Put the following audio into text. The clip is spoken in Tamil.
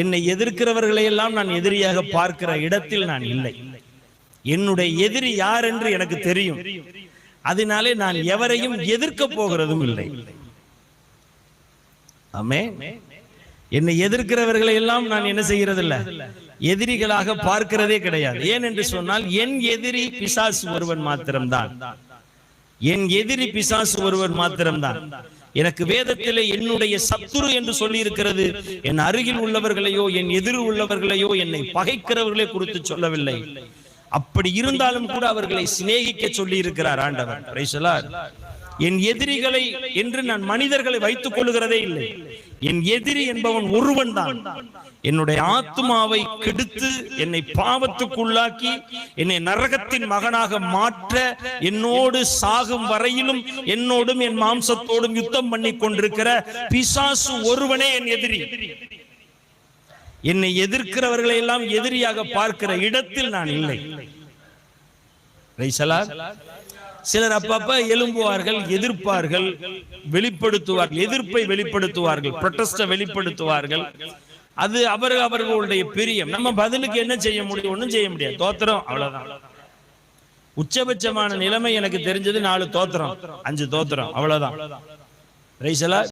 என்னை எதிர்க்கிறவர்களை எல்லாம் நான் எதிரியாக பார்க்கிற இடத்தில் நான் இல்லை. என்னுடைய எதிரி யார் என்று எனக்கு தெரியும். அதனாலே நான் எவரையும் எதிர்க்க போகிறதும் இல்லை. ஆமே என்னை எதிர்க்கிறவர்களை எல்லாம் நான் என்ன செய்கிறதில்ல? எதிரிகளாக பார்க்கிறதே கிடையாது. ஏன் என்று சொன்னால் என் எதிரி பிசாசு ஒருவன் மாத்திரம்தான். என் எதிரி பிசாசு ஒருவன் மாத்திரம்தான். எனக்கு வேதத்திலே என்னுடைய சத்துரு என்று சொல்லி இருக்கிறது என் அருகில் உள்ளவர்களையோ என் எதிர் உள்ளவர்களையோ என்னை பகைக்கிறவர்களே குறித்து சொல்லவில்லை. அப்படி இருந்தாலும் கூட அவர்களை சிநேகிக்க சொல்லி இருக்கிறார் ஆண்டவர். Praise. என் எதிரிகளை என்று நான் மனிதர்களை வைத்துக் கொள்ளுகிறதே இல்லை. என் எதிரி என்பவன் ஒருவன் தான். என்னுடைய ஆத்மாவை கெடுத்து என்னை பாவத்துக்குள்ளாக்கி என்னை நரகத்தின் மகனாக மாற்ற என்னோடு சாகும் வரையிலும் என்னோடும் என் மாம்சத்தோடும் யுத்தம் பண்ணி கொண்டிருக்கிற பிசாசு ஒருவனே என் எதிரி. என்னை எதிர்க்கிறவர்களை எல்லாம் எதிரியாக பார்க்கிற இடத்தில் நான் இல்லை. சிலர் அப்பப்ப எழும்புவார்கள் எதிர்ப்பார்கள் வெளிப்படுத்துவார்கள் எதிர்ப்பை வெளிப்படுத்துவார்கள் protest-அ வெளிப்படுத்துவார்கள். அது அவர் அவர்களுடைய பிரியம். நம்ம பதிலுக்கு என்ன செய்ய முடியும்? ஒன்றும் செய்ய முடியாது. தோத்திரம் அவ்வளவுதான். உச்சபட்சமான நிலைமை எனக்கு தெரிஞ்சது நாலு தோத்திரம். அஞ்சு தோத்திரம் அவ்வளவுதான். ரைசலா